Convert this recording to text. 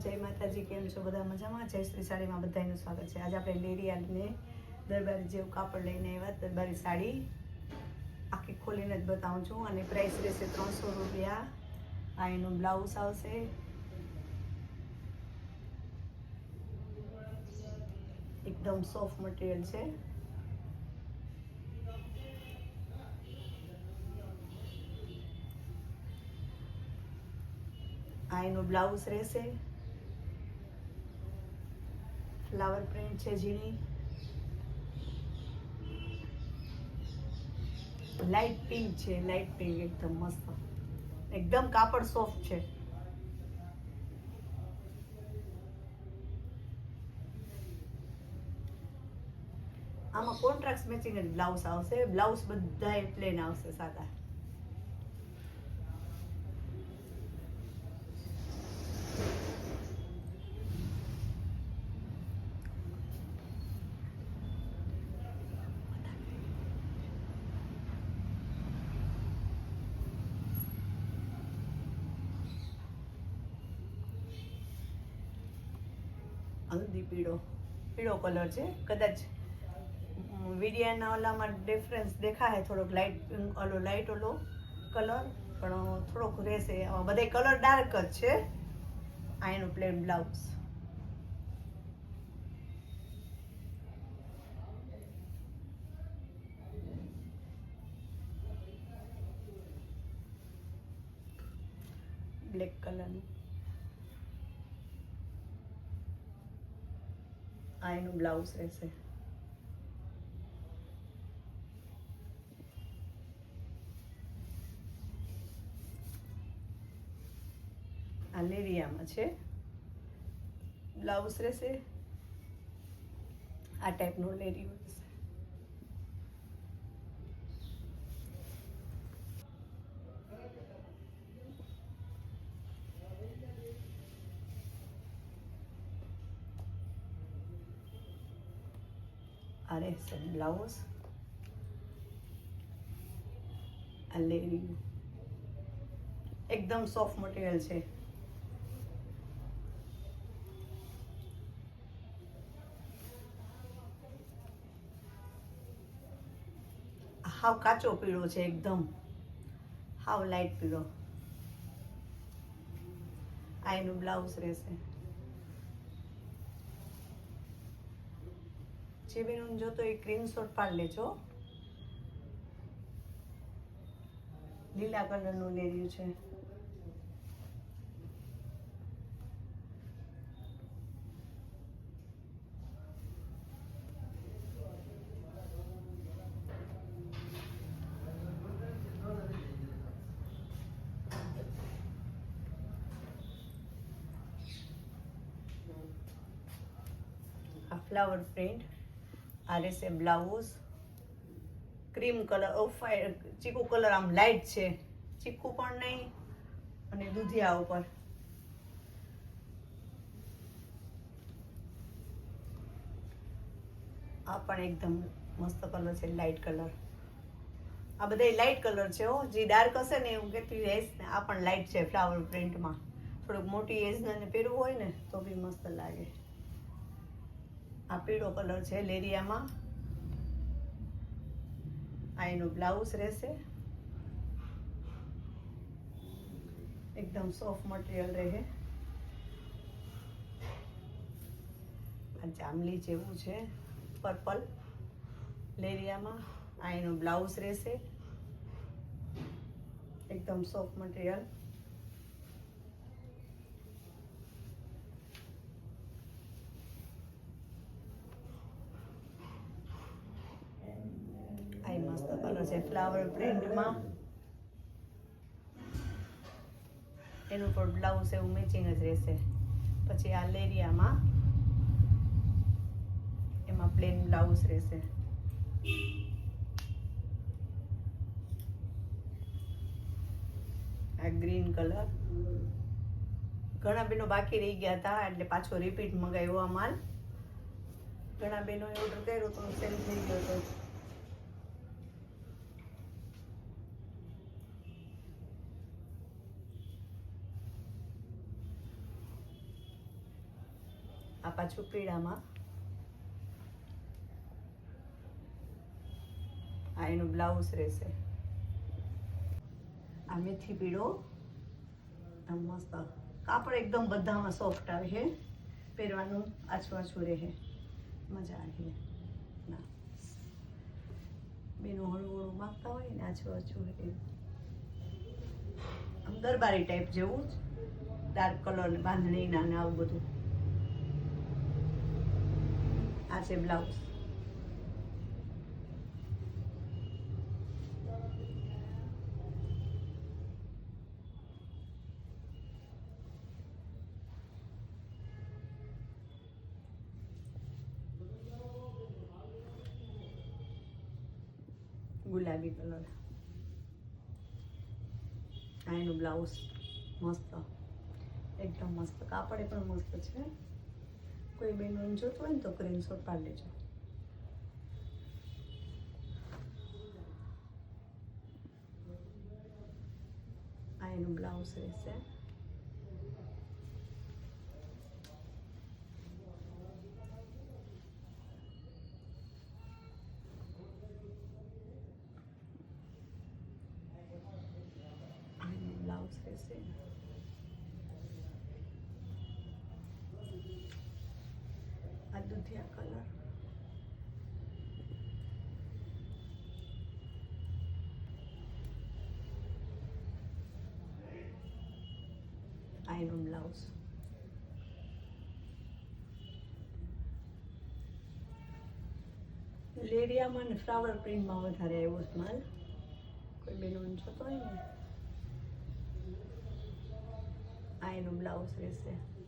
જય માતાજી, કેમ છો? બધા મજામાં? જય શ્રી સાડીમાં બધાનું સ્વાગત છે. આજે આપણે લેરિયાને દરબારી જેવું કાપડ લઈને આવ્યા દરબારી સાડી. આખી ખોલીને જ બતાવું છું. અને પ્રાઇસ રહેશે ત્રણસો રૂપિયા. આ એનું બ્લાઉઝ આવશે. એકદમ સોફ્ટ મટીરિયલ છે. આ એનું બ્લાઉઝ રહેશે. ફ્લાવર પ્રિન્ટ છે ઝીણી લાઇટ પિંક છે લાઇટ પિંક એકદમ મસ્ત એકદમ કાપડ સોફ્ટ છે આમાં કોન્ટ્રાક્ટ મેચિંગ જ બ્લાઉઝ આવશે બ્લાઉઝ બધા પ્લેન આવશે સાદા હલ્દી પીળો પીળો કલર છે. કદાચ વિડિયાના ઓલામાં ડિફરન્સ દેખાય થોડોક લાઇટ ઓલો લાઇટ ઓલો કલર પણ થોડોક રહેશે. બધે કલર ડાર્ક જ છે. આ એનું પ્લેન બ્લાઉઝ બ્લેક કલરનું આ એનું બ્લાઉઝ રહેશે આ લેરિયામાં છે બ્લાઉઝ રહેશે આ ટાઈપનું લેરિયું રહેશે આ રહેશે બ્લાઉઝ આ લેરિયું એકદમ સોફ્ટ મટીરિયલ છે. હાવ કાચો પીળો છે એકદમ. હાવ લાઈટ પીળો. આ એનું બ્લાઉઝ રહેશે. જે બેન જોતો એ સ્ક્રીનશોટ પાડી લેજો લીલા કલરનું લેર્યું છે આ ફ્લાવર પ્રિન્ટ આ રહેશે બ્લાઉઝ, ક્રીમ કલર ઓફ ચીકુ કલર આમ લાઇટ છે. ચીકુ પણ નહીં અને દૂધિયા ઉપર. આ પણ એકદમ મસ્ત કલર છે લાઇટ કલર. આ બધા લાઇટ કલર છે હો. જે ડાર્ક હશે ને એવું કેટલી એજ ને. આ પણ લાઇટ છે ફ્લાવર પ્રિન્ટમાં થોડુંક મોટી એજને પહેરવું હોય ને તો બી મસ્ત લાગે. આ પીળો કલર છે લેરિયામાં. આ એનું બ્લાઉઝ રહેશે. એકદમ સોફ્ટ મટીરિયલ રહે. આ જાંબલી જેવું છે, પર્પલ લેરિયામાં. આ એનું બ્લાઉઝ રહેશે. એકદમ સોફ્ટ મટીરિયલ આ મસ્ત છે. ફ્લાવર પ્રિન્ટમાં એનું પણ બ્લાઉઝ એવું મેચિંગ જ રહેશે. પછી આ લેરિયામાં એમાં પ્લેન બ્લાઉઝ રહેશે. આ ગ્રીન કલર ઘણા બહેનો બાકી રહી ગયા હતા, એટલે પાછો રિપીટ મંગાવ્યો આ માલ. ઘણા બહેનોએ ઓર્ડર કર્યો તો સેલ થઈ ગયો હતો. આ પાછું પીળામાં. આ એનું બ્લાઉઝ રહેશે. આ મેથી પીળો. મસ્ત. કાપડ એકદમ બધામાં સોફ્ટ આવે છે. પહેરવાનું આછું આછું રહે. મજા આવે ના. બેનું હળવું હળવું માગતા હોય ને આછું આછું રહે. આમ દરબારી ટાઈપ જેવું જ. ડાર્ક કલર બાંધણીના ને આવું બધું. આ છે બ્લાઉઝ ગુલાબી કલર આ એનું બ્લાઉઝ મસ્ત એકદમ મસ્ત કાપડ પણ મસ્ત છે કોઈ બેન જોતું હોય ને તો સ્ક્રીનશોટ પાડી લેજો આ એનું બ્લાઉઝ રહેશે આ એનું બ્લાઉઝ રહેશે આ દુધિયા કલર આ બ્લાઉઝ લેરિયામાં ને ફ્લાવર પ્રિન્ટમાં વધારે આવ્યો છે માલ. કોઈ બેનોન જોતો હોય ને? આ એનું બ્લાઉઝ રહેશે.